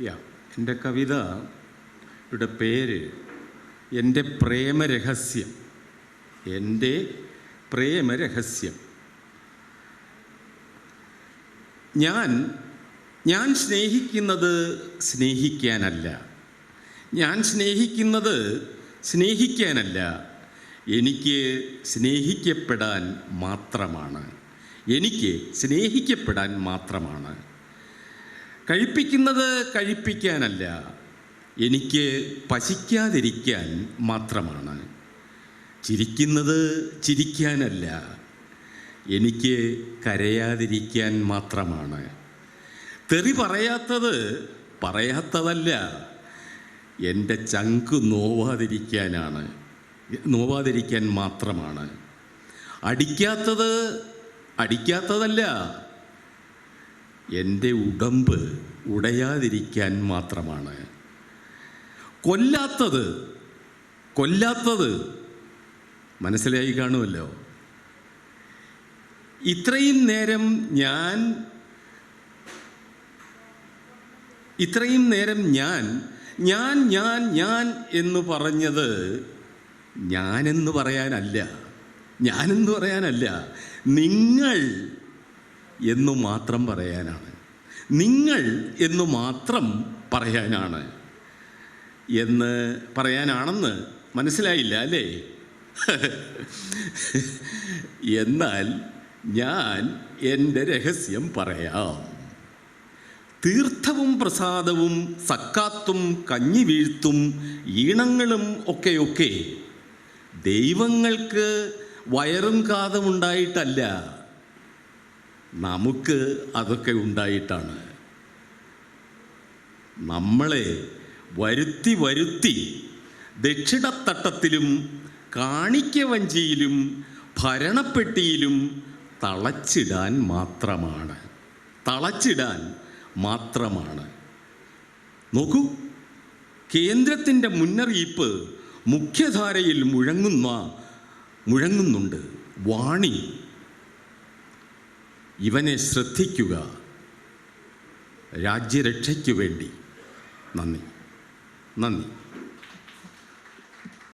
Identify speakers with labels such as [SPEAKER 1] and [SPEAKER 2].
[SPEAKER 1] യാ എന്റെ കവിത യുടെ പേര് എന്റെ പ്രേമരഹസ്യം. എന്റെ പ്രേമരഹസ്യം. ഞാൻ ഞാൻ സ്നേഹിക്കുന്നത് സ്നേഹിക്കാനല്ല. ഞാൻ സ്നേഹിക്കുന്നത് സ്നേഹിക്കാനല്ല. എനിക്ക് സ്നേഹിക്കപ്പെടാൻ മാത്രമാണ്. എനിക്ക് സ്നേഹിക്കപ്പെടാൻ മാത്രമാണ്. കഴിപ്പിക്കുന്നത് കഴിപ്പിക്കാനല്ല. എനിക്ക് പശിക്കാതിരിക്കാൻ മാത്രമാണ്. ചിരിക്കുന്നത് ചിരിക്കാനല്ല. എനിക്ക് കരയാതിരിക്കാൻ മാത്രമാണ്. തെറി പറയാത്തത് പറയാത്തതല്ല. എന്റെ ചങ്ക് നോവാതിരിക്കാനാണ്. നോവാതിരിക്കാൻ മാത്രമാണ്. അടിക്കാത്തത് അടിക്കാത്തതല്ല. എന്റെ ഉടമ്പ് ഉടയാതിരിക്കാൻ മാത്രമാണ്. കൊല്ലാത്തത് കൊല്ലാത്തത് മനസ്സിലായി കാണുമല്ലോ. ഇത്രയും നേരം ഞാൻ ഇത്രയും നേരം ഞാൻ ഞാൻ ഞാൻ ഞാൻ എന്ന് പറഞ്ഞത് ഞാനെന്ന് പറയാനല്ല. ഞാനെന്ന് പറയാനല്ല. നിങ്ങൾ എന്നു മാത്രം പറയാനാണ്. നിങ്ങൾ എന്നു മാത്രം പറയാനാണ്. എന്ന് പറയാനാണെന്ന് മനസ്സിലായില്ല അല്ലേ? എന്നാൽ ഞാൻ എന്റെ രഹസ്യം പറയാം. തീർത്ഥവും പ്രസാദവും സക്കാത്തും കഞ്ഞി വീഴ്ത്തും ഈണങ്ങളും ഒക്കെയൊക്കെ ദൈവങ്ങൾക്ക് വയറും കാതും ഉണ്ടായിട്ടല്ല. നമുക്ക് അതൊക്കെ ഉണ്ടായിട്ടാണ്. നമ്മളെ വരുത്തി വരുത്തി ദക്ഷിണത്തട്ടത്തിലും കാണിക്കവഞ്ചിയിലും ഭരണപ്പെട്ടിയിലും തളച്ചിടാൻ മാത്രമാണ്. തളച്ചിടാൻ മാത്രമാണ്. നോക്കൂ കേന്ദ്രത്തിന്റെ മുന്നറിയിപ്പ് മുഖ്യധാരയിൽ മുഴങ്ങുന്ന മുഴങ്ങുന്നുണ്ട്. വാണി ഇവനെ ശ്രദ്ധിക്കുക. രാജ്യരക്ഷയ്ക്കു വേണ്ടി. നന്ദി. നന്ദി.